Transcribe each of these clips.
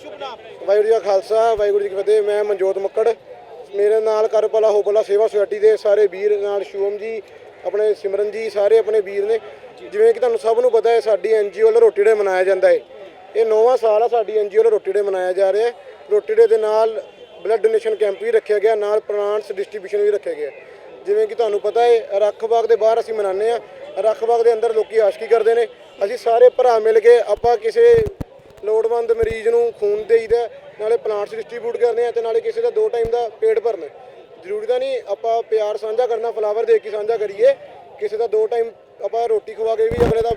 ਸ਼ੁਭ ਵਾਹਿਗੁਰੂ ਜੀ ਕਾ ਖਾਲਸਾ, ਵਾਹਿਗੁਰੂ ਜੀ ਕੀ ਫਤਿਹ, ਮੈਂ ਮਨਜੋਤ ਮੱਕੜ। ਮੇਰੇ ਨਾਲ ਕਰਪਲਾ ਹੋਪਲਾ ਸੇਵਾ ਸੁਸਾਇਟੀ ਦੇ ਸਾਰੇ ਵੀਰ ਨਾਲ ਸ਼ੂਮ ਜੀ, ਆਪਣੇ ਸਿਮਰਨ ਜੀ, ਸਾਰੇ ਆਪਣੇ ਵੀਰ ਨੇ। ਜਿਵੇਂ ਕਿ ਤੁਹਾਨੂੰ ਸਭ ਨੂੰ ਪਤਾ ਹੈ, ਸਾਡੀ ਐਨਜੀਓ ਵੱਲੋਂ ਰੋਟੀ ਡੇ ਮਨਾਇਆ ਜਾਂਦਾ ਹੈ। ਇਹ ਨੌਵਾਂ ਸਾਲ ਆ, ਸਾਡੀ ਐਨਜੀਓ ਵੱਲੋਂ ਰੋਟੀ ਡੇ ਮਨਾਇਆ ਜਾ ਰਿਹਾ ਹੈ। ਰੋਟੀ ਡੇ ਦੇ ਨਾਲ ਬਲੱਡ ਡੋਨੇਸ਼ਨ ਕੈਂਪ ਵੀ ਰੱਖਿਆ ਗਿਆ, ਨਾਲ ਪ੍ਰਾਂਟਸ ਡਿਸਟ੍ਰੀਬਿਊਸ਼ਨ ਵੀ ਰੱਖਿਆ ਗਿਆ। ਜਿਵੇਂ ਕਿ ਤੁਹਾਨੂੰ ਪਤਾ ਹੈ, ਰੱਖ ਬਾਗ ਦੇ ਬਾਹਰ ਅਸੀਂ ਮਨਾਉਂਦੇ ਆ ਰੱਖ ਬਾਗ ਦੇ ਅੰਦਰ ਲੋਕੀ ਆਸ਼ਕੀ ਕਰਦੇ ਨੇ। ਅਸੀਂ ਸਾਰੇ ਭਰਾ ਮਿਲ ਕੇ ਆਪਾਂ ਕਿਸੇ ਲੋੜਵੰਦ ਮਰੀਜ਼ ਨੂੰ ਖੂਨ ਦੇਈਦਾ ਨਾਲੇ ਪਲਾਂਟਸ ਡਿਸਟ੍ਰੀਬਿਊਟ ਕਰਦੇ ਆ ਤੇ ਨਾਲੇ ਕਿਸੇ ਦਾ ਦੋ ਟਾਈਮ ਦਾ ਪੇਟ ਭਰਨਾ ਜ਼ਰੂਰੀ ਤਾਂ ਨਹੀਂ ਆਪਾਂ ਪਿਆਰ ਸਾਂਝਾ ਕਰਨਾ ਫਲਾਵਰ ਦੇ ਕੇ ਸਾਂਝਾ ਕਰੀਏ ਕਿਸੇ ਦਾ ਦੋ ਟਾਈਮ ਆਪਾਂ ਰੋਟੀ ਖਵਾ ਕੇ ਵੀ ਅਗਲੇ ਦਾ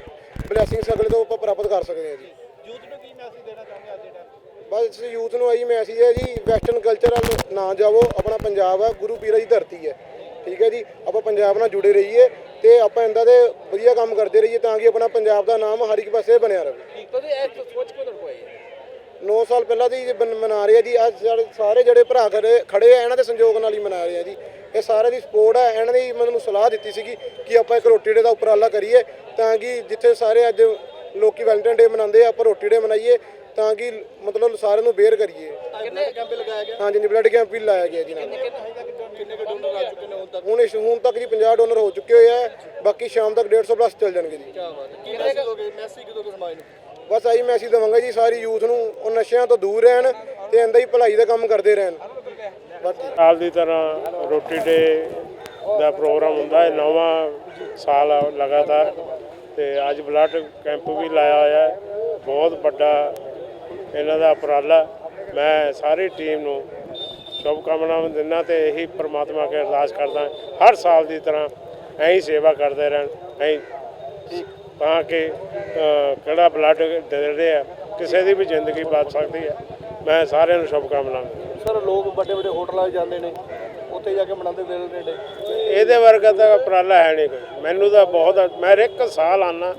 ਬਲੇਸਿੰਗਸ ਅਗਲੇ ਤੋਂ ਆਪਾਂ ਪ੍ਰਾਪਤ ਕਰ ਸਕਦੇ ਹਾਂ ਜੀ। ਯੂਥ ਨੂੰ ਕੀ ਮੈਸੇਜ ਦੇਣਾ ਚਾਹੁੰਦੇ ਅੱਜ ਦੇ ਟਾਈਮ ਬਸ ਯੂਥ ਨੂੰ ਆਹੀ ਮੈਸੇਜ ਹੈ ਜੀ ਵੈਸਟਰਨ ਕਲਚਰ ਵੱਲ ਨਾ ਜਾਵੋ ਆਪਣਾ ਪੰਜਾਬ ਆ ਗੁਰੂ ਪੀਰਾਂ ਦੀ ਧਰਤੀ ਹੈ। ਠੀਕ ਹੈ ਜੀ ਆਪਾਂ ਪੰਜਾਬ ਨਾਲ ਜੁੜੇ ਰਹੀਏ ਤੇ ਆਪਾਂ ਇੰਦਾ ਦੇ ਵਧੀਆ ਕੰਮ ਕਰਦੇ ਰਹੀਏ ਤਾਂ ਕਿ ਆਪਣਾ ਪੰਜਾਬ ਦਾ ਨਾਮ ਹਰ ਇੱਕ ਪਾਸੇ ਬਣਿਆ ਰਹੇ। ਤਾਂ ਇਹ ਸੋਚ ਕੋ ਦਰਕੋਏ 9 ਸਾਲ ਪਹਿਲਾਂ ਦੀ ਜੇ ਬਨ- ਮਨਾ ਰਹੇ ਆ ਜੀ ਅੱਜ ਸਾਡੇ ਸਾਰੇ ਜਿਹੜੇ ਭਰਾ ਖੜੇ ਖੜੇ ਆ ਇਹਨਾਂ ਦੇ ਸੰਯੋਗ ਨਾਲ ਹੀ ਮਨਾ ਰਹੇ ਆ ਜੀ ਇਹ ਸਾਰਿਆਂ ਦੀ ਸਪੋਰਟ ਹੈ ਇਹਨਾਂ ਨੇ ਮੈਨੂੰ ਸਲਾਹ ਦਿੱਤੀ ਸੀਗੀ ਕਿ ਆਪਾਂ ਇੱਕ ਰੋਟੀ ਡੇ ਦਾ ਉਪਰਾਲਾ ਕਰੀਏ ਤਾਂ ਕਿ ਜਿੱਥੇ ਸਾਰੇ ਅੱਜ ਲੋਕੀ ਵੈਲੈਂਟਾਈਨ ਡੇ ਮਨਾਉਂਦੇ ਆ ਆਪਾਂ ਰੋਟੀ ਡੇ ਮਨਾਈਏ ਤਾਂ ਕਿ ਮਤਲਬ ਸਾਰਿਆਂ ਨੂੰ ਬੇਅਰ ਕਰੀਏ ਕਿੰਨੇ ਕੈਂਪ ਲਗਾਇਆ ਗਿਆ ਹਾਂਜੀ ਜੀ ਬਲੱਡ ਕੈਂਪ ਵੀ ਲਾਇਆ ਗਿਆ ਜੀ ਨਾਲ ਕਿੰਨੇ ਕੁ ਡੋਨਰ ਆ ਚੁੱਕੇ ਨੇ ਹੁਣ ਤੱਕ ਹੁਣ ਇਸ ਹੁਣ ਤੱਕ ਜੀ 50 ਡੋਨਰ ਹੋ ਚੁੱਕੇ ਹੋਏ ਆ ਬਾਕੀ ਸ਼ਾਮ ਤੱਕ 150 ਪਲੱਸ ਚੱਲ ਜਾਣਗੇ ਜੀ ਕੀ ਬਾਤ ਹੈ ਕੀ ਮੈਸੇਜ ਦੋਗੇ ਮੈਸੇਜ ਕਿਦੋਂ ਸਮਾਜ ਨੂੰ ਬਸ ਆਹੀ ਮੈਸੇਜ ਦਵਾਂਗਾ ਜੀ, ਸਾਰੀ ਯੂਥ ਨੂੰ, ਉਹ ਨਸ਼ਿਆਂ ਤੋਂ ਦੂਰ ਰਹਿਣ ਤੇ ਇੰਦਾ ਹੀ ਭਲਾਈ ਦਾ ਕੰਮ ਕਰਦੇ ਰਹਿਣ। ਬਸ ਸਾਲ ਦੀ ਤਰ੍ਹਾਂ ਰੋਟੀ ਡੇ ਦਾ ਪ੍ਰੋਗਰਾਮ ਹੁੰਦਾ ਹੈ, ਨੌਵਾਂ ਸਾਲ ਲਗਾਤਾਰ, ਤੇ ਅੱਜ ਬਲੱਡ ਕੈਂਪ ਵੀ ਲਾਇਆ ਹੋਇਆ ਹੈ, ਬਹੁਤ ਵੱਡਾ ਇਹਨਾਂ ਦਾ ਉਪਰਾਲਾ। ਮੈਂ ਸਾਰੀ ਟੀਮ ਨੂੰ ਸ਼ੁਭ ਕਾਮਨਾਵਾਂ ਦਿੰਦਾ ਤੇ ਇਹੀ ਪ੍ਰਮਾਤਮਾ ਕੇ ਅਰਦਾਸ ਕਰਦਾ, ਹਰ ਸਾਲ ਦੀ ਤਰ੍ਹਾਂ ਐਂ ਸੇਵਾ ਕਰਦੇ ਰਹਿਣ, ਐਂ ਤਾਂ ਕਿ ਕਿਹੜਾ ਬਲੱਡ ਦੇ ਰਹੇ ਆ ਕਿਸੇ ਦੀ ਵੀ ਜ਼ਿੰਦਗੀ ਬਚ ਸਕਦੀ ਹੈ ਮੈਂ ਸਾਰਿਆਂ ਨੂੰ ਸ਼ੁਭ ਕਾਮਨਾਵਾਂ ਦਿੰਦਾ। ਸਰ ਲੋਕ ਵੱਡੇ ਵੱਡੇ ਹੋਟਲਾਂ 'ਚ ਜਾਂਦੇ ਨੇ ਉੱਥੇ ਜਾ ਕੇ ਮਨਾਉਂਦੇ ਵੇਲੇ ਨੇੜੇ। ਇਹਦੇ ਵਰਗਾ ਤਾਂ ਉਪਰਾਲਾ ਹੈ ਨਹੀਂ ਕੋਈ। ਮੈਨੂੰ ਤਾਂ ਬਹੁਤ ਮੈਂ ਇੱਕ ਸਾਲ ਆਨਾ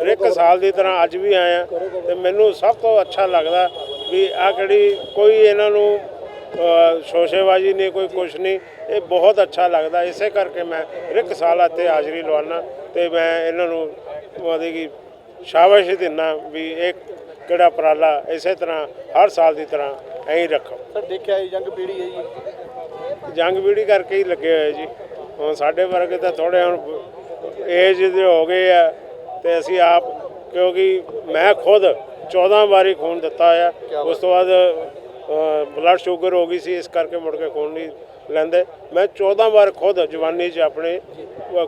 ਹਰ ਇੱਕ ਸਾਲ ਦੀ ਤਰ੍ਹਾਂ ਅੱਜ ਵੀ ਆਇਆ। ਤੇ ਮੈਨੂੰ ਸਭ ਤੋਂ ਅੱਛਾ ਲੱਗਦਾ ਵੀ ਆ ਕਿਹੜੀ ਕੋਈ ਇਹਨਾਂ ਨੂੰ ਸ਼ੋਸ਼ੇਬਾਜ਼ੀ ਨਹੀਂ ਕੋਈ ਕੁਛ ਨਹੀਂ। ਇਹ ਬਹੁਤ ਅੱਛਾ ਲੱਗਦਾ। ਇਸੇ ਕਰਕੇ ਮੈਂ ਹਰ ਇੱਕ ਸਾਲ ਇੱਥੇ ਹਾਜ਼ਰੀ ਲਵਾਉਣਾ ਤੇ ਮੈਂ ਇਹਨਾਂ ਨੂੰ ਮਤਲਬ ਕਿ ਸ਼ਾਬਾਸ਼ ਦਿੰਦਾ ਵੀ ਇਹ ਕਿਹੜਾ ਉਪਰਾਲਾ ਇਸੇ ਤਰ੍ਹਾਂ ਹਰ ਸਾਲ ਦੀ ਤਰ੍ਹਾਂ ਐਂ ਹੀ ਰੱਖੋ। ਸਰ ਦੇਖਿਆ ਇਹ ਯੰਗ ਪੀੜ੍ਹੀ ਹੈ ਜੀ। ਜੰਗ ਬੀੜੀ ਕਰਕੇ ਹੀ ਲੱਗੇ ਹੋਏ ਜੀ। ਹੁਣ ਸਾਡੇ ਵਰਗੇ ਤਾਂ ਥੋੜੇ ਹੁਣ ਏਜ ਦੇ ਹੋ ਗਏ ਆ ਤੇ ਅਸੀਂ ਆਪ ਕਿਉਂਕਿ ਮੈਂ ਖੁਦ 14 ਵਾਰੀ ਖੂਨ ਦਿੱਤਾ ਹੋਇਆ ਉਸ ਤੋਂ ਬਾਅਦ ਬਲੱਡ ਸ਼ੂਗਰ ਹੋ ਗਈ ਸੀ ਇਸ ਕਰਕੇ ਮੁੜ ਕੇ ਖੂਨ ਨਹੀਂ ਲੈਂਦੇ। ਮੈਂ 14 ਵਾਰ ਖੁਦ ਜਵਾਨੀ 'ਚ ਆਪਣੇ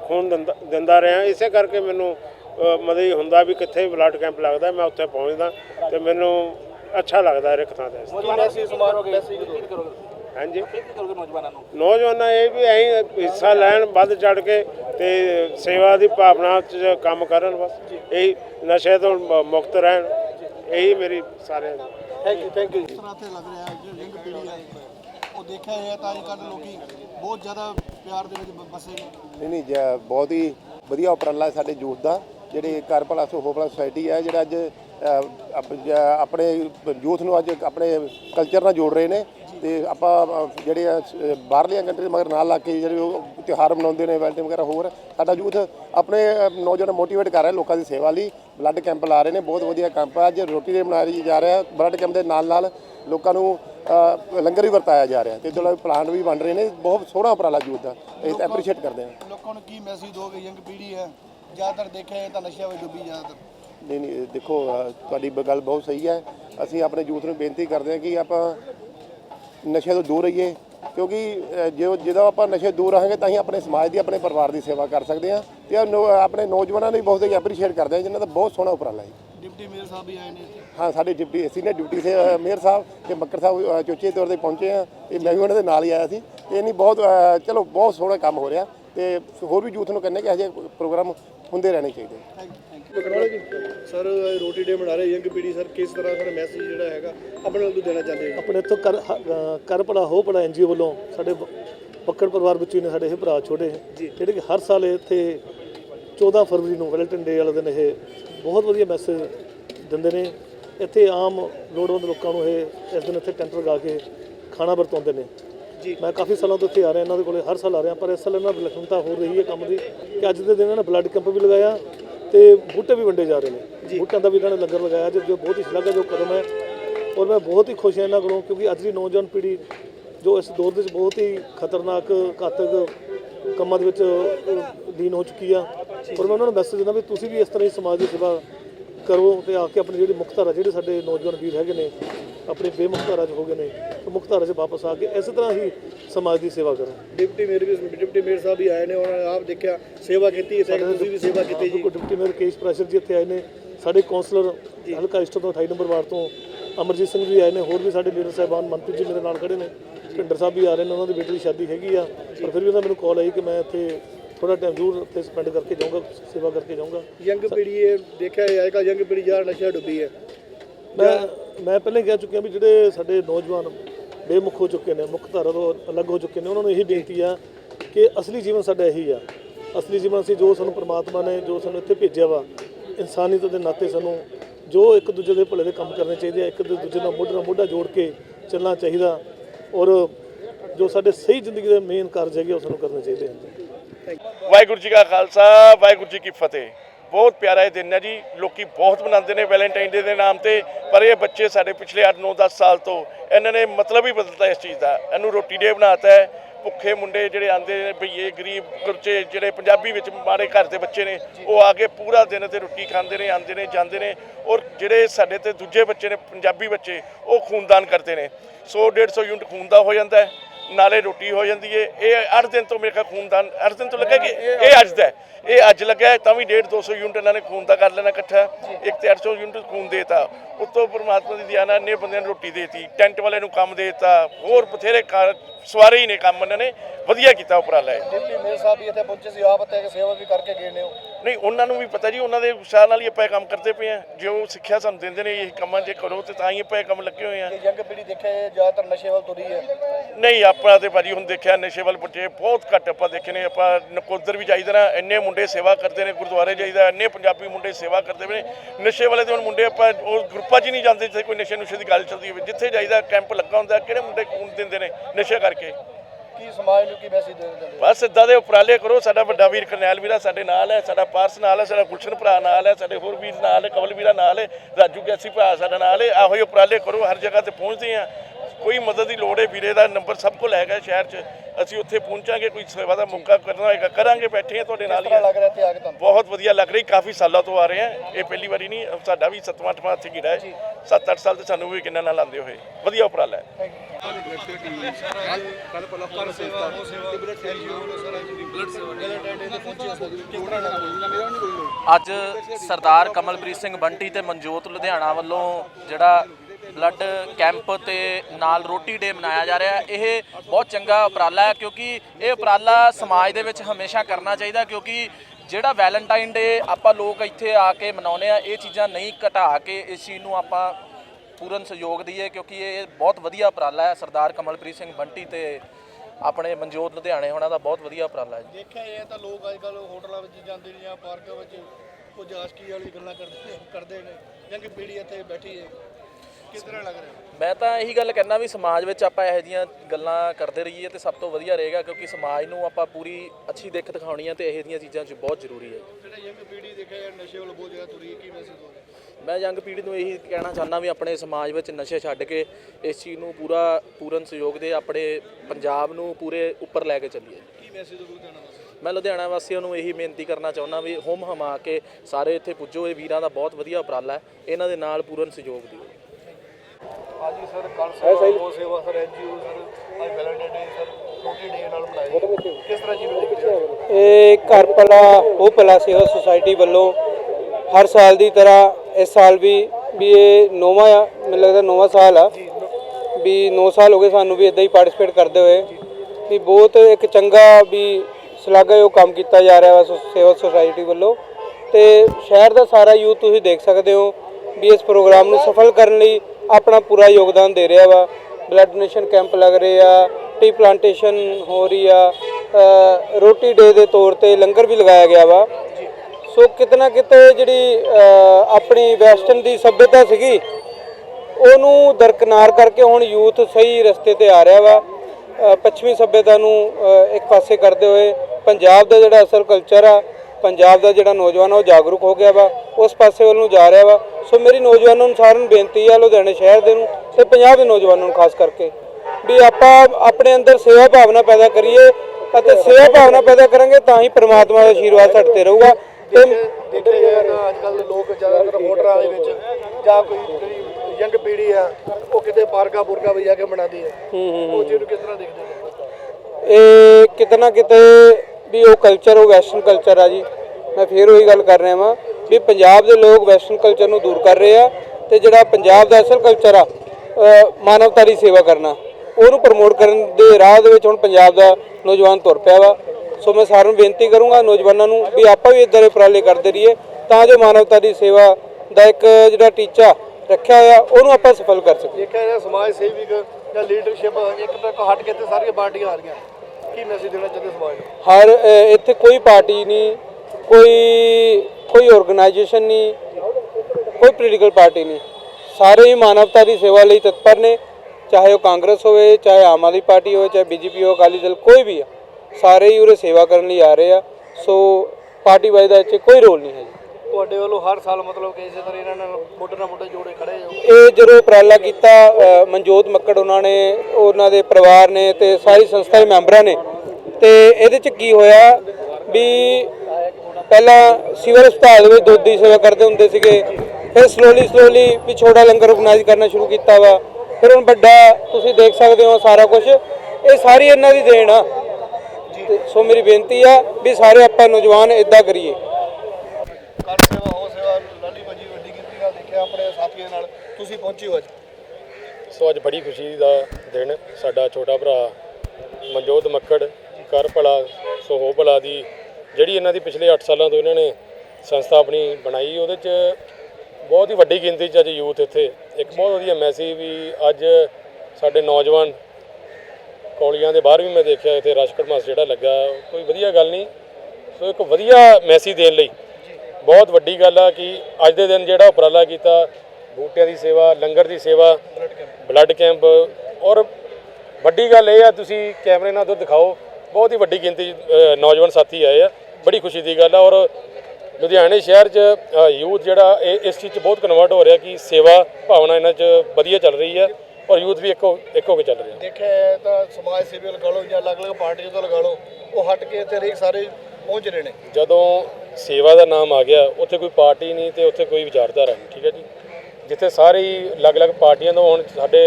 ਖੂਨ ਦਿੰਦਾ- ਰਿਹਾ। ਇਸੇ ਕਰਕੇ ਮੈਨੂੰ ਮਤਲਬ ਹੁੰਦਾ ਵੀ ਕਿੱਥੇ ਬਲੱਡ ਕੈਂਪ ਲੱਗਦਾ ਮੈਂ ਉੱਥੇ ਪਹੁੰਚਦਾ ਤੇ ਮੈਨੂੰ ਅੱਛਾ ਲੱਗਦਾ ਹਰ ਇੱਕ ਥਾਂ ਤੇ। ਕੀ ਮੈਸੇਜ ਕਿਦੋਂ ਹਾਂਜੀ? ਨੌਜਵਾਨਾਂ ਨੂੰ? ਨੌਜਵਾਨਾਂ ਇਹ ਵੀ ਐਂ ਹਿੱਸਾ ਲੈਣ ਵੱਧ ਚੜ ਕੇ ਤੇ ਸੇਵਾ ਦੀ ਭਾਵਨਾ ਚ ਕੰਮ ਕਰਨ ਬਸ। ਇਹੀ ਨਸ਼ੇ ਤੋਂ ਮ- ਮੁਕਤ ਰਹਿਣ ਇਹੀ ਮੇਰੀ ਸਾਰਿਆਂ ਦੀ। ਥੈਂਕ ਯੂ ਥੈਂਕ ਯੂ ਤਰ੍ਹਾਂ ਤੇ ਲੱਗ ਰਿਹਾ ਹੈ ਜਿਹੜੀ ਯੰਗ ਪੀੜ੍ਹੀ ਹੈ। ਉਹ ਦੇਖਿਆ ਹੈ ਤਾਂ ਅੱਜ ਕੱਲ੍ਹ ਲੋਕੀ ਬਹੁਤ ਜ਼ਿਆਦਾ ਪਿਆਰ ਦੇ ਵਿੱਚ ਬ- ਬਸੇ ਨੇ। ਨਹੀਂ ਨਹੀਂ ਜ- ਬਹੁਤ ਹੀ ਵਧੀਆ ਉਪਰਾਲਾ ਹੈ ਸਾਡੇ ਯੂਥ ਦਾ। ਜਿਹੜੇ ਘਰ ਭਲਾ ਸੋ ਹੋਪਲਾ ਸੁਸਾਇਟੀ ਹੈ ਜਿਹੜਾ ਅੱਜ ਆਪਣੇ ਯੂਥ ਨੂੰ ਅੱਜ ਆਪਣੇ ਕਲਚਰ ਨਾਲ ਜੋੜ ਰਹੇ ਨੇ ਤੇ ਆਪਾਂ ਜਿਹੜੇ ਆ, ਬਾਹਰਲੀਆਂ ਕੰਟਰੀ ਮਗਰ ਨਾਲ ਲਾ ਕੇ ਜਿਹੜੇ ਉਹ ਤਿਉਹਾਰ ਮਨਾਉਂਦੇ ਨੇ ਵੈਲਟਿੰਗ ਵਗੈਰਾ ਹੋਰ ਸਾਡਾ ਯੂਥ ਆਪਣੇ ਨੌਜਵਾਨ ਮੋਟੀਵੇਟ ਕਰ ਰਿਹਾ ਲੋਕਾਂ ਦੀ ਸੇਵਾ ਲਈ। ਬਲੱਡ ਕੈਂਪ ਲਾ ਰਹੇ ਨੇ ਬਹੁਤ ਵਧੀਆ ਕੈਂਪ ਹੈ ਅੱਜ ਰੋਟੀ ਦੇ ਬਣਾਈ ਜਾ ਰਿਹਾ ਬਲੱਡ ਕੈਂਪ ਦੇ ਨਾਲ ਨਾਲ ਲੋਕਾਂ ਨੂੰ ਲੰਗਰ ਵੀ ਵਰਤਾਇਆ ਜਾ ਰਿਹਾ ਤੇ ਜਿਹੜਾ ਪਲਾਨ ਵੀ ਬਣ ਰਹੇ ਨੇ ਬਹੁਤ ਸੋਹਣਾ ਉਪਰਾਲਾ ਯੂਥ ਦਾ। ਇਹ ਐਪਰੀਸ਼ੀਏਟ ਕਰਦੇ ਹਾਂ। ਲੋਕਾਂ ਨੂੰ ਕੀ ਮੈਸੇਜ ਦੋਗੇ ਯੰਗ ਪੀੜ੍ਹੀ ਹੈ? ਜ਼ਿਆਦਾਤਰ ਦੇਖਿਆ ਹੈ ਤਾਂ ਨਸ਼ਿਆਂ ਵਿੱਚ ਡੁੱਬੀ ਜ਼ਿਆਦਾਤਰ। ਨਹੀਂ ਨਹੀਂ ਦੇਖੋ ਤੁਹਾਡੀ ਗੱਲ ਬਹੁਤ ਸਹੀ ਹੈ। ਅਸੀਂ ਆਪਣੇ ਯੂਥ ਨੂੰ ਬੇਨਤੀ ਕਰਦੇ ਹਾਂ ਕਿ ਆਪਾਂ ਨਸ਼ੇ ਤੋਂ ਦੂਰ ਰਹੀਏ। ਕਿਉਂਕਿ ਜੋ ਜਦੋਂ ਆਪਾਂ ਨਸ਼ੇ ਦੂਰ ਰਹਾਂਗੇ ਤਾਂ ਹੀ ਆਪਣੇ ਸਮਾਜ ਦੀ ਆਪਣੇ ਪਰਿਵਾਰ ਦੀ ਸੇਵਾ ਕਰ ਸਕਦੇ ਹਾਂ। ਤੇ ਇਹ ਆਪਣੇ ਨੌਜਵਾਨਾਂ ਨੂੰ ਬਹੁਤ ਹੀ ਐਪਰੀਸ਼ੀਏਟ ਕਰਦੇ ਹਾਂ ਜਿਨ੍ਹਾਂ ਦਾ ਬਹੁਤ ਸੋਹਣਾ ਉਪਰਾਲਾ ਹੈ। ਡਿਪਟੀ ਮੇਅਰ ਸਾਹਿਬ ਵੀ ਆਏ ਨੇ ਹਾਂ ਸਾਡੇ ਡਿਪਟੀ ਸੀਨੀਅਰ ਡਿਪਟੀ ਸੇ ਮੇਅਰ ਸਾਹਿਬ ਤੇ ਬੱਕਰ ਸਾਹਿਬ ਚੁੱਚੇ ਤੌਰ ਤੇ ਪਹੁੰਚੇ ਆ ਤੇ ਮੈਂ ਵੀ ਉਹਨਾਂ ਦੇ ਨਾਲ ਹੀ ਆਇਆ ਸੀ। ਤੇ ਨਹੀਂ ਬਹੁਤ ਚਲੋ ਬਹੁਤ ਸੋਹਣਾ ਕੰਮ ਹੋ ਰਿਹਾ। ਤੇ ਹੋਰ ਵੀ ਯੂਥ ਨੂੰ ਕਹਿੰਦੇ ਕਿ ਅਜੇ ਪ੍ਰੋਗਰਾਮ ਹੁੰਦੇ ਰਹਿਣੇ ਚਾਹੀਦੇ ਸਰ ਰੋਟੀ ਡੇ ਮਨਾ ਰਹੇ ਯੰਗ ਪੀੜ੍ਹੀ ਸਰ ਕਿਸ ਤਰ੍ਹਾਂ ਸਰ ਮੈਸੇਜ ਜਿਹੜਾ ਹੈਗਾ ਆਪਣੇ ਵੱਲੋਂ ਦੇਣਾ ਚਾਹੁੰਦੇ ਹੋ? ਆਪਣੇ ਇੱਥੋਂ ਕਰ ਹ- ਕਰ ਭਲਾ ਹੋ ਭਲਾ ਐਨਜੀਓ ਵੱਲੋਂ ਸਾਡੇ ਬ- ਬੱਕੜ ਪਰਿਵਾਰ ਵਿੱਚੋਂ ਹੀ ਨੇ ਸਾਡੇ ਇਹ ਭਰਾ ਛੋਟੇ ਜਿਹੜੇ ਕਿ ਹਰ ਸਾਲ ਇੱਥੇ 14 ਫਰਵਰੀ ਨੂੰ ਵੈਲੈਂਟਾਈਨ ਡੇ ਵਾਲੇ ਦਿਨ ਇਹ ਬਹੁਤ ਵਧੀਆ ਮੈਸੇਜ ਦਿੰਦੇ ਨੇ। ਇੱਥੇ ਆਮ ਲੋੜਵੰਦ ਲੋਕਾਂ ਨੂੰ ਇਹ ਇਸ ਦਿਨ ਇੱਥੇ ਟੈਂਟ ਲਗਾ ਕੇ ਖਾਣਾ ਵਰਤਾਉਂਦੇ ਨੇ। ਮੈਂ ਕਾਫੀ ਸਾਲਾਂ ਤੋਂ ਇੱਥੇ ਆ ਰਿਹਾ ਇਹਨਾਂ ਦੇ ਕੋਲੇ ਹਰ ਸਾਲ ਆ ਰਿਹਾ ਪਰ ਇਸ ਸਾਲ ਇਹਨਾਂ ਦੀ ਵਿਲੱਖਣਤਾ ਹੋ ਰਹੀ ਹੈ ਕੰਮ ਦੀ ਕਿ ਅੱਜ ਦੇ ਦਿਨ ਇਹਨਾਂ ਨੇ ਬਲੱਡ ਕੈਂਪ ਵੀ ਲਗਾਇਆ ਤੇ ਬੂਟੇ ਵੀ ਵੰਡੇ ਜਾ ਰਹੇ ਨੇ। ਬੂਟਿਆਂ ਦਾ ਵੀ ਇਹਨਾਂ ਨੇ ਲੰਗਰ ਲਗਾਇਆ ਜੋ ਜੋ ਬਹੁਤ ਹੀ ਸ਼ਲਾਘਾਯੋਗ ਕਦਮ ਹੈ। ਔਰ ਮੈਂ ਬਹੁਤ ਹੀ ਖੁਸ਼ ਹਾਂ ਇਹਨਾਂ ਕੋਲੋਂ ਕਿਉਂਕਿ ਅੱਜ ਦੀ ਨੌਜਵਾਨ ਪੀੜ੍ਹੀ ਜੋ ਇਸ ਦੌਰ ਦੇ ਵਿੱਚ ਬਹੁਤ ਹੀ ਖਤਰਨਾਕ ਘਾਤਕ ਕੰਮਾਂ ਦੇ ਵਿੱਚ ਲੀਨ ਹੋ ਚੁੱਕੀ ਆ। ਔਰ ਮੈਂ ਉਹਨਾਂ ਨੂੰ ਮੈਸੇਜ ਦਿੰਦਾ ਵੀ ਤੁਸੀਂ ਵੀ ਇਸ ਤਰ੍ਹਾਂ ਹੀ ਸਮਾਜ ਦੀ ਸੇਵਾ ਕਰੋ ਤੇ ਆ ਕੇ ਆਪਣੀ ਜਿਹੜੀ ਮੁੱਖ ਧਾਰਾ ਜਿਹੜੇ ਸਾਡੇ ਨੌਜਵਾਨ ਵੀਰ ਹੈਗੇ ਨੇ ਆਪਣੇ ਬੇਮੁਖ ਧਾਰਾ 'ਚ ਹੋ ਗਏ ਨੇ ਤੇ ਮੁੱਖ ਧਾਰਾ 'ਚ ਵਾਪਸ ਆ ਕੇ ਇਸੇ ਤਰ੍ਹਾਂ ਹੀ ਸਮਾਜ ਦੀ ਸੇਵਾ ਕਰੋ ਡਿਪਟੀ ਮੇਅਰ ਵੀ ਡਿਪਟੀ ਮੇਅਰ ਸਾਹਿਬ ਵੀ ਆਏ ਨੇ ਉਹਨਾਂ ਨੇ ਆਪ ਦੇਖਿਆ ਸੇਵਾ ਕੀਤੀ ਇੱਥੇ ਤੁਸੀਂ ਵੀ ਸੇਵਾ ਕੀਤੀ ਜੀ। ਡਿਪਟੀ ਮੇਅਰ ਕੇਸ਼ ਪ੍ਰੈਸ਼ਰ ਜੀ ਇੱਥੇ ਆਏ ਨੇ ਸਾਡੇ ਕਾਉਂਸਲਰ ਹਲਕਾ ਇਸ਼ਟੋ ਤੋਂ 28 ਨੰਬਰ ਵਾਰਡ ਤੋਂ ਅਮਰਜੀਤ ਸਿੰਘ ਵੀ ਆਏ ਨੇ ਹੋਰ ਵੀ ਸਾਡੇ ਲੀਡਰ ਸਾਹਿਬਾਨ ਮਨਪ੍ਰੀਤ ਜੀ ਮੇਰੇ ਨਾਲ ਖੜੇ ਨੇ ਭਿੰਡਰ ਸਾਹਿਬ ਵੀ ਆ ਰਹੇ ਨੇ ਉਹਨਾਂ ਦੀ ਬੇਟੀ ਦੀ ਸ਼ਾਦੀ ਹੈਗੀ ਆ ਪਰ ਫਿਰ ਵੀ ਉਹਨਾਂ ਮੈਨੂੰ ਕਾਲ ਆਈ ਕਿ ਮੈਂ ਇੱਥੇ ਥੋੜਾ ਟਾਈਮ ਜ਼ਰੂਰ ਇੱਥੇ ਸਪੈਂਡ ਕਰਕੇ ਜਾਊਂਗਾ ਸੇਵਾ ਕਰਕੇ ਜਾਊਂਗਾ। ਯੰਗ ਪੀੜ੍ਹੀ ਇਹ ਦੇਖਿਆ ਹੈ ਅੱਜ ਯੰਗ ਪੀੜ੍ਹੀ ਜ਼ਿਆਦਾ ਨਸ਼ਾ ਡੁੱਬੀ ਹੈ। ਮੈਂ ਮੈਂ ਪਹਿਲਾਂ ਹੀ ਕਹਿ ਚੁੱਕਿਆ ਵੀ ਜਿਹੜੇ ਸਾਡੇ ਨੌਜਵਾਨ ਬੇਮੁਖ ਹੋ ਚੁੱਕੇ ਨੇ, ਮੁੱਖ ਧਾਰਾ ਤੋਂ ਅਲੱਗ ਹੋ ਚੁੱਕੇ ਨੇ, ਉਹਨਾਂ ਨੂੰ ਇਹੀ ਬੇਨਤੀ ਆ ਕਿ ਅਸਲੀ ਜੀਵਨ ਸਾਡਾ ਇਹੀ ਆ। ਅਸਲੀ ਜੀਵਨ ਅਸੀਂ ਜੋ ਸਾਨੂੰ ਪ੍ਰਮਾਤਮਾ ਨੇ, ਜੋ ਸਾਨੂੰ ਇੱਥੇ ਭੇਜਿਆ ਵਾ, ਇਨਸਾਨੀਅਤ ਦੇ ਨਾਤੇ ਸਾਨੂੰ ਜੋ ਇੱਕ ਦੂਜੇ ਦੇ ਭਲੇ ਦੇ ਕੰਮ ਕਰਨੇ ਚਾਹੀਦੇ ਆ, ਇੱਕ ਦੂਜੇ ਨਾਲ ਮੋਢੇ ਨਾਲ ਮੋਢਾ ਜੋੜ ਕੇ ਚੱਲਣਾ ਚਾਹੀਦਾ ਔਰ ਜੋ ਸਾਡੇ ਸਹੀ ਜ਼ਿੰਦਗੀ ਦੇ ਮੇਨ ਕਾਰਜ ਹੈਗੇ ਉਹ ਸਾਨੂੰ ਕਰਨੇ ਚਾਹੀਦੇ ਹਨ ਵਾਹਿਗੁਰੂ ਜੀ ਕਾ ਖਾਲਸਾ, ਵਾਹਿਗੁਰੂ ਜੀ ਕੀ ਫਤਿਹ। ਬਹੁਤ ਪਿਆਰਾ ਇਹ ਦਿਨ ਹੈ ਜੀ। ਲੋਕੀ ਬਹੁਤ ਮਨਾਉਂਦੇ ਨੇ ਵੈਲੈਂਟਾਈਨ ਡੇ ਦੇ ਨਾਮ ਤੇ। ਪਰ ਇਹ ਬੱਚੇ ਸਾਡੇ ਪਿਛਲੇ 8 9 10 ਸਾਲ ਤੋਂ ਇਹਨਾਂ ਨੇ ਮਤਲਬ ਹੀ ਬਦਲਤਾ ਇਸ ਚੀਜ਼ ਦਾ। ਇਹਨੂੰ ਰੋਟੀ ਡੇ ਬਣਾਤਾ ਹੈ। ਭੁੱਖੇ ਮੁੰਡੇ ਜਿਹੜੇ ਆਂਦੇ ਨੇ ਭਈਏ ਗਰੀਬ ਗੁਰਚੇ ਜਿਹੜੇ ਪੰਜਾਬੀ ਵਿੱਚ ਮਾੜੇ ਘਰ ਦੇ ਬੱਚੇ ਨੇ, ਉਹ ਆ ਕੇ ਪੂਰਾ ਦਿਨ ਤੇ ਰੋਟੀ ਖਾਂਦੇ ਨੇ ਆਂਦੇ ਨੇ, ਜਾਂਦੇ ਨੇ ਔਰ ਜਿਹੜੇ ਸਾਡੇ ਤੇ ਦੂਜੇ ਬੱਚੇ ਨੇ, ਪੰਜਾਬੀ ਬੱਚੇ, ਉਹ ਖੂਨਦਾਨ ਕਰਦੇ ਨੇ। 100 150 ਯੂਨਿਟ ਖੂਨ ਦਾ ਹੋ ਜਾਂਦਾ ਹੈ। ਨਾਲੇ ਰੋਟੀ ਹੋ ਜਾਂਦੀ ਏ। ਇਹ 8 ਦਿਨ ਤੋਂ ਮੇਰੇ ਖਿਆਲ ਖੂਨਦਾਨ 8 ਦਿਨ ਤੋਂ ਲੱਗਾ ਕਿ ਇਹ ਅੱਜ ਦਾ। ਇਹ ਅੱਜ ਲੱਗਾ ਤਾਂ ਵੀ 1.5 200 ਯੂਨਿਟ ਇਹਨਾਂ ਨੇ ਖੂਨ ਦਾ ਕਰ ਲੈਣਾ ਇਕੱਠਾ। ਇੱਕ ਤੇ 800 ਯੂਨਿਟ ਖੂਨ ਦੇਤਾ। ਉੱਤੋਂ ਪਰਮਾਤਮਾ ਦੀ ਦਇਆ ਨਾਲ ਇੰਨੇ ਬੰਦਿਆਂ ਨੂੰ ਰੋਟੀ ਦੇਤੀ। ਟੈਂਟ ਵਾਲੇ ਨੂੰ ਕੰਮ ਦੇਤਾ। ਹੋਰ ਬਥੇਰੇ ਕਾਰ ਸਵਾਰੇ ਹੀ ਨੇ ਕੰਮ ਇਹਨਾਂ ਨੇ। ਵਧੀਆ ਕੀਤਾ ਉਪਰਾਲਾ ਡਿਪਟੀ ਮੇਅਰ ਸਾਹਿਬ ਵੀ ਇੱਥੇ ਪਹੁੰਚੇ ਸੀ। ਆਪ ਇੱਥੇ ਸੇਵਾ ਵੀ ਕਰਕੇ ਗਏ ਨੇ ਉਹ। ਨਹੀਂ ਉਹਨਾਂ ਨੂੰ ਵੀ ਪਤਾ ਜੀ ਉਹਨਾਂ ਦੇ ਉਤਸ਼ਾਹ ਨਾਲ ਹੀ ਆਪਾਂ ਇਹ ਕੰਮ ਕਰਦੇ ਪਏ ਆ ਜੋ ਸਿੱਖਿਆ ਸਾਨੂੰ ਦਿੰਦੇ ਨੇ ਇਹ ਕੰਮਾਂ ਜੇ ਕਰੋ ਤੇ ਤਾਂ ਹੀ ਆਪਾਂ ਇਹ ਕੰਮ ਲੱਗੇ ਹੋਏ ਆ ਕਿ ਯੰਗ ਪੀੜ੍ਹੀ ਦੇਖਿਆ ਜ਼ਿਆਦਾਤਰ ਨਸ਼ੇ ਵੱਲ ਤੁਰੀ ਹੈ। ਨਹੀਂ ਆਪਣਾ ਤੇ ਭਾਜੀ ਹੁਣ ਦੇਖਿਆ ਨਸ਼ੇ ਵੱਲ ਬੱਚੇ ਬਹੁਤ ਘੱਟ ਆਪਾਂ ਦੇਖੇ ਨੇ। ਆਪਾਂ ਨਕੋਦਰ ਵੀ ਜਾਈਦਾ ਨਾ ਇੰਨੇ ਮੁੰਡੇ ਸੇਵਾ ਕਰਦੇ ਨੇ ਗੁਰਦੁਆਰੇ ਜਾਈਦਾ ਇੰਨੇ ਪੰਜਾਬੀ ਮੁੰਡੇ ਸੇਵਾ ਕਰਦੇ ਨੇ। ਨਸ਼ੇ ਵਾਲੇ ਤੇ ਹੁਣ ਮੁੰਡੇ ਆਪਾਂ ਉਹ ਗਰੁੱਪਾਂ 'ਚ ਨਹੀਂ ਜਾਂਦੇ ਜਿੱਥੇ ਕੋਈ ਨਸ਼ੇ ਨੁਸ਼ੇ ਦੀ ਗੱਲ ਚੱਲਦੀ ਹੋਵੇ। ਜਿੱਥੇ ਜਾਈਦਾ ਕੈਂਪ ਲੱਗਾ ਹੁੰਦਾ ਕਿਹੜੇ ਮੁੰਡੇ ਖੂਨ ਦਿੰਦੇ ਨੇ ਨਸ਼ੇ ਕਰਕੇ? ਕੀ ਸਮਾਜ ਨੂੰ ਕੀ ਮੈਸੇਜ ਦੇਣਾ ਚਾਹੁੰਦੇ ਬਸ ਇਦਾਂ ਦੇ ਉਪਰਾਲੇ ਕਰੋ, ਸਾਡਾ ਵੱਡਾ ਵੀਰ ਕਰਨੈਲ ਵੀਰਾ ਸਾਡੇ ਨਾਲ ਹੈ, ਸਾਡਾ ਪਾਰਸ ਨਾਲ ਹੈ, ਸਾਡਾ ਗੁਲਸ਼ਨ ਭਰਾ ਨਾਲ ਹੈ, ਸਾਡੇ ਹੋਰ ਵੀਰ ਨਾਲ ਹੈ ਕਮਲ ਵੀਰਾ ਨਾਲ ਹੈ, ਰਾਜੂ ਗੈਸੀ ਭਰਾ ਸਾਡਾ ਨਾਲ ਹੈ, ਆਹੋ ਹੀ ਉਪਰਾਲੇ ਕਰੋ, ਹਰ ਜਗ੍ਹਾ ਤੇ ਪਹੁੰਚਦੇ ਆ ਕੋਈ ਮਦਦ ਦੀ ਲੋੜ ਹੈ, ਵੀਰੇ ਦਾ ਨੰਬਰ ਸਭ ਕੋਲ ਹੈਗਾ ਸ਼ਹਿਰ 'ਚ। ਅਸੀਂ ਉੱਥੇ ਪਹੁੰਚਾਂਗੇ ਕੋਈ ਸੇਵਾ ਦਾ ਮੌਕਾ ਕਰਨਾ ਹੋਏਗਾ ਕਰਾਂਗੇ ਬੈਠੇ ਆ ਤੁਹਾਡੇ ਨਾਲ ਹੀ। ਕਿਸ ਤਰ੍ਹਾਂ ਲੱਗ ਰਿਹਾ ਇੱਥੇ ਆ ਕੇ ਤੁਹਾਨੂੰ? ਬਹੁਤ ਵਧੀਆ ਲੱਗ ਰਹੀ ਕਾਫੀ ਸਾਲਾਂ ਤੋਂ ਆ ਰਹੇ ਆ ਇਹ ਪਹਿਲੀ ਵਾਰੀ ਨਹੀਂ ਸਾਡਾ ਵੀ 7ਵਾਂ 8ਵਾਂ ਹੱਥ ਕੀੜਾ ਹੈ। 7-8 ਸਾਲ ਤੇ ਸਾਨੂੰ ਵੀ ਕਿੰਨਾ ਨਾਲ ਲਾਉਂਦੇ ਹੋਏ। ਵਧੀਆ ਉਪਰਾਲਾ ਹੈ। ਅੱਜ ਸਰਦਾਰ ਕਮਲਪ੍ਰੀਤ ਸਿੰਘ ਬੰਟੀ ਤੇ ਮਨਜੋਤ ਲੁਧਿਆਣਾ ਵੱਲੋਂ ਜਿਹੜਾ ਬਲੱਡ ਕੈਂਪ ਤੇ ਨਾਲ ਰੋਟੀ ਡੇ ਮਨਾਇਆ ਜਾ ਰਿਹਾ ਇਹ ਬਹੁਤ ਚੰਗਾ ਉਪਰਾਲਾ ਹੈ ਕਿਉਂਕਿ ਇਹ ਉਪਰਾਲਾ ਸਮਾਜ ਦੇ ਵਿੱਚ ਹਮੇਸ਼ਾ ਕਰਨਾ ਚਾਹੀਦਾ ਕਿਉਂਕਿ ਜਿਹੜਾ ਵੈਲੈਂਟਾਈਨ ਡੇ ਆਪਾਂ ਲੋਕ ਇੱਥੇ ਆ ਕੇ ਮਨਾਉਂਦੇ ਆ ਇਹ ਚੀਜ਼ਾਂ ਨਹੀਂ ਘਟਾ ਕੇ ਇਸ ਚੀਜ਼ ਨੂੰ ਆਪਾਂ ਪੂਰਨ ਸਹਿਯੋਗ ਦਈਏ ਕਿਉਂਕਿ ਇਹ ਬਹੁਤ ਵਧੀਆ ਉਪਰਾਲਾ ਹੈ। ਸਰਦਾਰ ਕਮਲਪ੍ਰੀਤ ਸਿੰਘ ਬੰਟੀ ਤੇ ਆਪਣੇ ਮਨਜੋਤ ਲੁਧਿਆਣੇ ਹੋਣਾ ਦਾ ਬਹੁਤ ਵਧੀਆ ਉਪਰਾਲਾ ਹੈ ਜੀ। ਦੇਖਿਆ ਇਹ ਤਾਂ ਲੋਕ ਅੱਜ ਕੱਲ ਹੋਟਲਾਂ ਵਿੱਚ ਜਾਂਦੇ ਨੇ ਜਾਂ ਪਾਰਕਾਂ ਵਿੱਚ ਕੁਝ ਆਸ਼ਕੀ ਵਾਲੀ ਗੱਲਾਂ ਕਰਦੇ ਨੇ ਕਰਦੇ ਨੇ ਯੰਗ ਪੀੜ੍ਹੀ ਇੱਥੇ ਬੈਠੀ ਹੈ। ਤਰ੍ਹਾਂ ਲੱਗ ਰਿਹਾ? ਮੈਂ ਤਾਂ ਇਹੀ ਗੱਲ ਕਹਿਣਾ ਵੀ ਸਮਾਜ ਵਿੱਚ ਆਪਾਂ ਇਹੋ ਜਿਹੀਆਂ ਗੱਲਾਂ ਕਰਦੇ ਰਹੀਏ ਤੇ ਸਭ ਤੋਂ ਵਧੀਆ ਰਹੇਗਾ ਕਿਉਂਕਿ ਸਮਾਜ ਨੂੰ ਆਪਾਂ ਪੂਰੀ ਅੱਛੀ ਦਿੱਖ ਦਿਖਾਉਣੀ ਹੈ ਤੇ ਇਹੋ ਜਿਹੀਆਂ ਚੀਜ਼ਾਂ 'ਚ ਬਹੁਤ ਜ਼ਰੂਰੀ ਹੈ। ਜਿਹੜਾ ਯੰਗ ਪੀੜ੍ਹੀ ਦੇਖਿਆ ਯਾਰ ਨਸ਼ੇ ਵੱਲ ਬਹੁਤ ਜ਼ਿਆਦਾ ਤੁਰੀ ਹੈ ਕੀ ਮੈਸੇਜ ਹੋ ਰਿਹਾ ਮੈਂ ਯੰਗ ਪੀੜ੍ਹੀ ਨੂੰ ਇਹੀ ਕਹਿਣਾ ਚਾਹੁੰਦਾ ਵੀ ਆਪਣੇ ਸਮਾਜ ਵਿੱਚ ਨਸ਼ੇ ਛੱਡ ਕੇ ਇਸ ਚੀਜ਼ ਨੂੰ ਪੂਰਾ ਪੂਰਨ ਸਹਿਯੋਗ ਦੇ ਆਪਣੇ ਪੰਜਾਬ ਨੂੰ ਪੂਰੇ ਉੱਪਰ ਲੈ ਕੇ ਚੱਲੀਏ। ਕੀ ਮੈਸੇਜ ਹੋ ਲੁਧਿਆਣਾ ਵਾਸਤੇ ਮੈਂ ਲੁਧਿਆਣਾ ਵਾਸੀਆਂ ਨੂੰ ਇਹੀ ਬੇਨਤੀ ਕਰਨਾ ਚਾਹੁੰਦਾ ਵੀ ਹੁਮ ਹਮਾ ਕੇ ਸਾਰੇ ਇੱਥੇ ਪੁੱਜੋ ਇਹ ਵੀਰਾਂ ਦਾ ਬਹੁਤ ਵਧੀਆ ਉਪਰਾਲਾ ਹੈ। ਇਹਨਾਂ ਦੇ ਨਾਲ ਪੂਰਨ ਸਹਿਯੋਗ ਦਿਓ। ਹਾਂਜੀ ਸਰ ਕੱਲ ਸੇਵਾ ਉਹ ਸੇਵਾ ਸਰ ਐਨਜੀਓ ਸਰ ਅੱਜ Valentine day sir roti day ਨਾਲ ਬਣਾਈ ਕਿਸ ਤਰ੍ਹਾਂ ਜੀਵਨ ਦੇਖਦੇ ਹੋ ਇਹ ਘਰ ਭਲਾ ਉਹ ਭਲਾ ਸੇਵਾ ਸੁਸਾਇਟੀ ਵੱਲੋਂ ਹਰ ਸਾਲ ਦੀ ਤਰ੍ਹਾਂ ਇਸ ਸਾਲ ਵੀ ਵੀ ਇਹ ਨੌਵਾਂ ਆ ਮੈਨੂੰ ਲੱਗਦਾ ਨੌਵਾਂ ਸਾਲ ਆ। ਵੀ 9 ਸਾਲ ਹੋ ਗਏ ਸਾਨੂੰ ਵੀ ਇਦਾਂ ਹੀ ਪਾਰਟਿਸਿਪੇਟ ਕਰਦੇ ਹੋਏ। ਵੀ ਬਹੁਤ ਇੱਕ ਚੰਗਾ ਵੀ ਸ਼ਲਾਘਾਯੋਗ ਕੰਮ ਕੀਤਾ ਜਾ ਰਿਹਾ ਵਾ ਸੇਵਾ ਸੁਸਾਇਟੀ ਵੱਲੋਂ। ਤੇ ਸ਼ਹਿਰ ਦਾ ਸਾਰਾ ਯੂਥ ਤੁਸੀਂ ਦੇਖ ਸਕਦੇ ਹੋ ਵੀ ਇਸ ਪ੍ਰੋਗਰਾਮ ਨੂੰ ਸਫਲ ਕਰਨ ਲਈ ਆਪਣਾ ਪੂਰਾ ਯੋਗਦਾਨ ਦੇ ਰਿਹਾ ਵਾ। ਬਲੱਡ ਡੋਨੇਸ਼ਨ ਕੈਂਪ ਲੱਗ ਰਹੇ ਆ ਟੀ ਪਲਾਂਟੇਸ਼ਨ ਹੋ ਰਹੀ ਆ ਰੋਟੀ ਡੇ ਦੇ ਤੌਰ ਤੇ ਲੰਗਰ ਵੀ ਲਗਾਇਆ ਗਿਆ ਵਾ। ਸੋ ਕਿਤਨਾ ਕਿਤੇ ਜਿਹੜੀ ਆਪਣੀ ਵੈਸਟਰਨ ਦੀ ਸਭਿਅਤਾ ਸੀਗੀ, ਉਹਨੂੰ ਦਰਕਨਾਰ ਕਰਕੇ ਹੁਣ ਯੂਥ ਸਹੀ ਰਸਤੇ ਤੇ ਆ ਰਿਹਾ ਵਾ। ਪੱਛਮੀ ਸਭਿਅਤਾ ਨੂੰ ਇੱਕ ਪਾਸੇ ਕਰਦੇ ਹੋਏ ਪੰਜਾਬ ਦਾ ਜਿਹੜਾ ਅਸਲ ਕਲਚਰ ਆ ਪੰਜਾਬ ਦਾ ਜਿਹੜਾ ਨੌਜਵਾਨ ਆ ਉਹ ਜਾਗਰੂਕ ਹੋ ਗਿਆ ਵਾ ਉਸ ਪਾਸੇ ਵੱਲ ਨੂੰ ਜਾ ਰਿਹਾ ਵਾ। ਸੋ ਮੇਰੀ ਨੌਜਵਾਨਾਂ ਨੂੰ ਸਾਰਿਆਂ ਨੂੰ ਬੇਨਤੀ ਆ ਲੁਧਿਆਣੇ ਸ਼ਹਿਰ ਦੇ ਨੂੰ ਤੇ ਪੰਜਾਬ ਦੇ ਨੌਜਵਾਨਾਂ ਨੂੰ ਖਾਸ ਕਰਕੇ ਵੀ ਆਪਾਂ ਆਪਣੇ ਅੰਦਰ ਸੇਵਾ ਭਾਵਨਾ ਪੈਦਾ ਕਰੀਏ ਅਤੇ ਸੇਵਾ ਭਾਵਨਾ ਪੈਦਾ ਕਰਾਂਗੇ ਤਾਂ ਹੀ ਪ੍ਰਮਾਤਮਾ ਦਾ ਆਸ਼ੀਰਵਾਦ ਸਾਡੇ ਤੇ ਰਹੂਗਾ। ਤੇ ਦੇਖਿਆ ਜਾਏ ਅੱਜ ਕੱਲ੍ਹ ਦੇ ਲੋਕ ਜ਼ਿਆਦਾਤਰ ਹੋਟਲਾਂ ਦੇ ਵਿੱਚ ਜਾਂ ਕੋਈ ਜਿਹੜੀ ਯੰਗ ਪੀੜ੍ਹੀ ਆ ਉਹ ਕਿਤੇ ਪਾਰਕਾਂ ਪੁਰਕਾਂ ਵਿੱਚ ਜਾ ਕੇ ਬਣਾਉਂਦੀ ਹੈ ਉਹ ਚੀਜ਼ ਨੂੰ ਕਿਸ ਤਰ੍ਹਾਂ ਦੇਖਦੇ ਇਹ ਕਿਤੇ ਵੀ ਉਹ ਕਲਚਰ ਉਹ ਵੈਸਟਰਨ ਕਲਚਰ ਆ ਜੀ। ਮੈਂ ਫੇਰ ਉਹੀ ਗੱਲ ਕਰ ਰਿਹਾ ਵਾਂ ਵੀ ਪੰਜਾਬ ਦੇ ਲੋਕ ਵੈਸਟਰਨ ਕਲਚਰ ਨੂੰ ਦੂਰ ਕਰ ਰਹੇ ਆ ਤੇ ਜਿਹੜਾ ਪੰਜਾਬ ਦਾ ਅਸਲ ਕਲਚਰ ਆ ਮਾਨਵਤਾ ਦੀ ਸੇਵਾ ਕਰਨਾ, ਉਹਨੂੰ ਪ੍ਰਮੋਟ ਕਰਨ ਦੇ ਰਾਹ ਦੇ ਵਿੱਚ ਹੁਣ ਪੰਜਾਬ ਦਾ ਨੌਜਵਾਨ ਤੁਰ ਪਿਆ ਵਾ। ਸੋ ਮੈਂ ਸਾਰਿਆਂ ਨੂੰ ਬੇਨਤੀ ਕਰੂੰਗਾ ਨੌਜਵਾਨਾਂ ਨੂੰ ਵੀ ਆਪਾਂ ਵੀ ਇਦਾਂ ਦੇ ਉਪਰਾਲੇ ਕਰਦੇ ਰਹੀਏ ਤਾਂ ਜੋ ਮਾਨਵਤਾ ਦੀ ਸੇਵਾ ਦਾ ਇੱਕ ਜਿਹੜਾ ਟੀਚਾ ਰੱਖਿਆ ਹੋਇਆ, ਉਹਨੂੰ ਆਪਾਂ ਸਫਲ ਕਰ ਸਕੀਏ। ਦੇਖਿਆ ਜਾਏ ਸਮਾਜ ਸੇਵਿਕ ਜਾਂ ਲੀਡਰਸ਼ਿਪ ਇੱਕ ਤੱਕ ਹਟ ਕੇ ਤੇ ਸਾਰੀਆਂ ਪਾਰਟੀਆਂ ਆ ਰਹੀਆਂ। ਕੀ ਮੈਸੇਜ ਦੇਣਾ ਚਾਹੁੰਦੇ ਸਮਾਜ ਨੂੰ? ਹਰ ਅ, ਇੱਥੇ ਕੋਈ ਪਾਰਟੀ ਨਹੀਂ ਕੋਈ ਕੋਈ ਆਰਗੇਨਾਈਜੇਸ਼ਨ ਨਹੀਂ ਕੋਈ ਪੋਲੀਟੀਕਲ ਪਾਰਟੀ ਨਹੀਂ। ਸਾਰੇ ਹੀ ਮਾਨਵਤਾ ਦੀ ਸੇਵਾ ਲਈ ਤਤਪਰ ਨੇ ਚਾਹੇ ਉਹ ਕਾਂਗਰਸ ਹੋਵੇ ਚਾਹੇ ਆਮ ਆਦਮੀ ਪਾਰਟੀ ਹੋਵੇ ਚਾਹੇ ਬੀਜੇਪੀ ਹੋਵੇ ਅਕਾਲੀ ਦਲ ਕੋਈ ਵੀ ਆ ਸਾਰੇ ਹੀ ਉਰੇ ਸੇਵਾ ਕਰਨ ਲਈ ਆ ਰਹੇ ਆ। ਸੋ ਪਾਰਟੀ ਵਾਈਜ਼ ਦਾ ਇੱਥੇ ਕੋਈ ਰੋਲ ਨਹੀਂ ਹੈ ਜੀ। ਤੁਹਾਡੇ ਵੱਲੋਂ ਹਰ ਸਾਲ ਮਤਲਬ ਕਿ ਇਸੇ ਤਰ੍ਹਾਂ ਇਹਨਾਂ ਨਾਲ ਮੋਢੇ ਨਾਲ ਮੋਢੇ ਜੋੜੇ ਖੜੇ ਹੋ? ਇਹ ਜਦੋਂ ਉਪਰਾਲਾ ਕੀਤਾ ਮਨਜੋਤ ਮੱਕੜ ਉਹਨਾਂ ਨੇ, ਉਹਨਾਂ ਦੇ ਪਰਿਵਾਰ ਨੇ ਤੇ ਸਾਰੀ ਸੰਸਥਾ ਦੇ ਮੈਂਬਰਾਂ ਨੇ, ਤੇ ਇਹਦੇ ਚ ਕੀ ਹੋਇਆ ਵੀ ਪਹਿਲਾਂ ਸਿਵਲ ਹਸਪਤਾਲ ਦੇ ਵਿੱਚ ਦੁੱਧ ਦੀ ਸੇਵਾ ਕਰਦੇ ਹੁੰਦੇ ਸੀਗੇ, ਫਿਰ ਸਲੋਲੀ ਸਲੋਲੀ ਵੀ ਛੋਟਾ ਲੰਗਰ ਆਰਗੇਨਾਈਜ਼ ਕਰਨਾ ਸ਼ੁਰੂ ਕੀਤਾ ਵਾ। ਫਿਰ ਹੁਣ ਵੱਡਾ, ਤੁਸੀਂ ਦੇਖ ਸਕਦੇ ਹੋ ਸਾਰਾ ਕੁਝ ਇਹ ਸਾਰੀ ਇਹਨਾਂ ਦੀ ਦੇਣ ਆ। ਸੋ ਮੇਰੀ ਬੇਨਤੀ ਆ ਵੀ ਸਾਰੇ ਆਪਾਂ ਨੌਜਵਾਨ ਇਦਾਂ ਕਰੀਏ ਕਰ ਸੇਵਾ ਹੋ ਸੇਵਾ ਲਾਲੀ ਭਾਜੀ ਵੱਡੀ ਗਿਣਤੀ ਆਪਣੇ ਸਾਥੀਆਂ ਨਾਲ। ਤੁਸੀਂ ਪਹੁੰਚੇ ਹੋ ਅੱਜ? ਸੋ ਅੱਜ ਬੜੀ ਖੁਸ਼ੀ ਦਾ ਦਿਨ ਸਾਡਾ ਛੋਟਾ ਭਰਾ ਮਨਜੋਤ ਮੱਕੜ ਕਰ ਭਲਾ ਸੋ ਹੋ ਭਲਾ ਦੀ ਜਿਹੜੀ ਇਹਨਾਂ ਦੀ ਪਿਛਲੇ 8 ਸਾਲਾਂ ਤੋਂ ਇਹਨਾਂ ਨੇ ਸੰਸਥਾ ਆਪਣੀ ਬਣਾਈ, ਉਹਦੇ 'ਚ ਬਹੁਤ ਹੀ ਵੱਡੀ ਗਿਣਤੀ 'ਚ ਅੱਜ ਯੂਥ ਇੱਥੇ। ਇੱਕ ਬਹੁਤ ਵਧੀਆ ਮੈਸੇਜ ਵੀ ਅੱਜ ਸਾਡੇ ਨੌਜਵਾਨ ਕੌਲੀਆਂ ਦੇ ਬਾਹਰ ਵੀ ਮੈਂ ਦੇਖਿਆ, ਇੱਥੇ ਰਸ਼ ਕੜਮਾਸ ਜਿਹੜਾ ਲੱਗਾ, ਕੋਈ ਵਧੀਆ ਗੱਲ ਨਹੀਂ। ਸੋ ਇੱਕ ਵਧੀਆ ਮੈਸੇਜ ਦੇਣ ਲਈ ਬਹੁਤ ਵੱਡੀ ਗੱਲ ਆ ਕਿ ਅੱਜ ਦੇ ਦਿਨ ਜਿਹੜਾ ਉਪਰਾਲਾ ਕੀਤਾ ਬੂਟਿਆਂ ਦੀ ਸੇਵਾ ਲੰਗਰ ਦੀ ਸੇਵਾ ਬਲੱਡ ਕੈਂਪ ਔਰ ਵੱਡੀ ਗੱਲ ਇਹ ਆ ਤੁਸੀਂ ਕੈਮਰੇ ਨਾਲ ਤੋਂ ਦਿਖਾਓ ਬਹੁਤ ਹੀ ਵੱਡੀ ਗਿਣਤੀ ਨੌਜਵਾਨ ਸਾਥੀ ਆਏ ਆ ਬੜੀ ਖੁਸ਼ੀ ਦੀ ਗੱਲ ਆ ਔਰ ਲੁਧਿਆਣੇ ਸ਼ਹਿਰ 'ਚ ਯੂਥ ਜਿਹੜਾ ਇਹ ਇਸ ਚੀਜ਼ 'ਚ ਬਹੁਤ ਕਨਵਰਟ ਹੋ ਰਿਹਾ ਕਿ ਸੇਵਾ ਭਾਵਨਾ ਇਹਨਾਂ 'ਚ ਵਧੀਆ ਚੱਲ ਰਹੀ ਹੈ ਔਰ ਯੂਥ ਵੀ ਇੱਕੋ ਇੱਕੋ ਹੋ ਕੇ ਚੱਲ ਰਿਹਾ। ਦੇਖਿਆ ਤਾਂ ਸਮਾਜ ਸੇਵੀ ਲਗਾ ਲਓ ਜਾਂ ਅਲੱਗ-ਅਲੱਗ ਪਾਰਟੀਆਂ ਤੋਂ ਲਗਾ ਲਓ ਉਹ ਹਟ ਕੇ ਇੱਥੇ ਹਰੇਕ ਸਾਰੇ ਪਹੁੰਚ ਰਹੇ ਨੇ। ਜਦੋਂ ਸੇਵਾ ਦਾ ਨਾਮ ਆ ਗਿਆ ਉੱਥੇ ਕੋਈ ਪਾਰਟੀ ਨਹੀਂ ਤੇ ਉੱਥੇ ਕੋਈ ਵਿਚਾਰਧਾਰਾ ਨਹੀਂ ਠੀਕ ਹੈ ਜੀ? ਜਿੱਥੇ ਸਾਰੇ ਹੀ ਅਲੱਗ-ਅਲੱਗ ਪਾਰਟੀਆਂ ਤੋਂ ਹੁਣ ਸਾਡੇ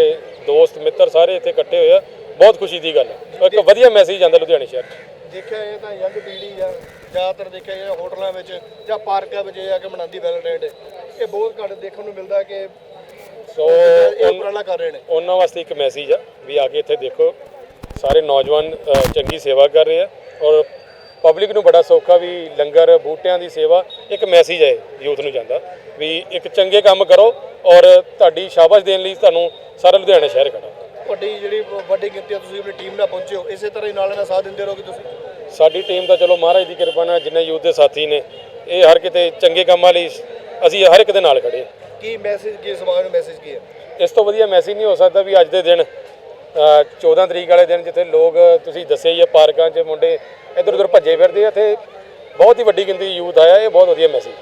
ਦੋਸਤ ਮਿੱਤਰ ਸਾਰੇ ਇੱਥੇ ਇਕੱਠੇ ਹੋਏ ਆ ਬਹੁਤ ਖੁਸ਼ੀ ਦੀ ਗੱਲ ਹੈ। ਇੱਕ ਵਧੀਆ ਮੈਸੇਜ ਜਾਂਦਾ ਲੁਧਿਆਣੇ ਸ਼ਹਿਰ 'ਚ। ਦੇਖਿਆ ਇਹ ਤਾਂ ਯੰਗ ਪੀੜ੍ਹੀ ਆ ਜ਼ਿਆਦਾਤਰ ਦੇਖਿਆ ਜਾਏ ਹੋਟਲਾਂ ਵਿੱਚ ਜਾਂ ਪਾਰਕਾਂ ਵਿੱਚ ਜਾ ਕੇ ਮਨਾਉਂਦੀ ਵੈਲੈਂਟਾਈਨ ਡੇ। ਇਹ ਬਹੁਤ ਘੱਟ ਦੇਖਣ ਨੂੰ ਮਿਲਦਾ ਕਿ ਸੋ ਇਹ ਉਪਰਾਲਾ ਕਰ ਰਹੇ ਨੇ। ਉਹਨਾਂ ਵਾਸਤੇ ਇੱਕ ਮੈਸੇਜ ਆ ਵੀ ਆ ਕੇ ਇੱਥੇ ਦੇਖੋ ਸਾਰੇ ਨੌਜਵਾਨ ਚੰਗੀ ਸੇਵਾ ਕਰ ਰਹੇ ਆ ਔਰ ਪਬਲਿਕ ਨੂੰ ਬੜਾ ਸੌਖਾ ਵੀ ਲੰਗਰ ਬੂਟਿਆਂ ਦੀ ਸੇਵਾ ਇੱਕ ਮੈਸੇਜ ਹੈ ਯੂਥ ਨੂੰ ਜਾਂਦਾ ਵੀ ਇੱਕ ਚੰਗੇ ਕੰਮ ਕਰੋ ਔਰ ਤੁਹਾਡੀ ਸ਼ਾਬਾਸ਼ ਦੇਣ ਲਈ ਤੁਹਾਨੂੰ ਸਾਰਾ ਲੁਧਿਆਣਾ ਸ਼ਹਿਰ ਖੜਾ। ਵੱਡੀ ਜਿਹੜੀ ਵੱਡੀ ਗਿਣਤੀ ਆ ਤੁਸੀਂ ਆਪਣੀ ਟੀਮ ਨਾਲ ਪਹੁੰਚੇ ਹੋ ਇਸੇ ਤਰ੍ਹਾਂ ਹੀ ਨਾਲ ਨਾਲ ਸਾਥ ਦਿੰਦੇ ਰਹੋਗੇ ਤੁਸੀਂ? ਸਾਡੀ ਟੀਮ ਦਾ ਚਲੋ ਮਹਾਰਾਜ ਦੀ ਕਿਰਪਾ ਨਾਲ ਜਿੰਨੇ ਯੂਥ ਦੇ ਸਾਥੀ ਨੇ ਇਹ ਹਰ ਕਿਤੇ ਚੰਗੇ ਕੰਮਾਂ ਲਈ ਅਸੀਂ ਹਰ ਇੱਕ ਦੇ ਨਾਲ ਖੜੇ ਹਾਂ। ਕੀ ਮੈਸੇਜ ਕੀ ਸਮਾਜ ਨੂੰ ਮੈਸੇਜ ਕੀ ਹੈ? ਇਸ ਤੋਂ ਵਧੀਆ ਮੈਸੇਜ ਨਹੀਂ ਹੋ ਸਕਦਾ ਵੀ ਅੱਜ ਦੇ ਦਿਨ 14 ਤਰੀਕ ਵਾਲੇ ਦਿਨ ਜਿੱਥੇ ਲੋਕ, ਤੁਸੀਂ ਦੱਸਿਆ ਹੀ ਆ, ਪਾਰਕਾਂ 'ਚ ਮੁੰਡੇ ਇੱਧਰ ਉੱਧਰ ਭੱਜੇ ਫਿਰਦੇ ਆ ਤੇ ਬਹੁਤ ਹੀ ਵੱਡੀ ਗਿਣਤੀ ਯੂਥ ਆਇਆ, ਇਹ ਬਹੁਤ ਵਧੀਆ ਮੈਸੇਜ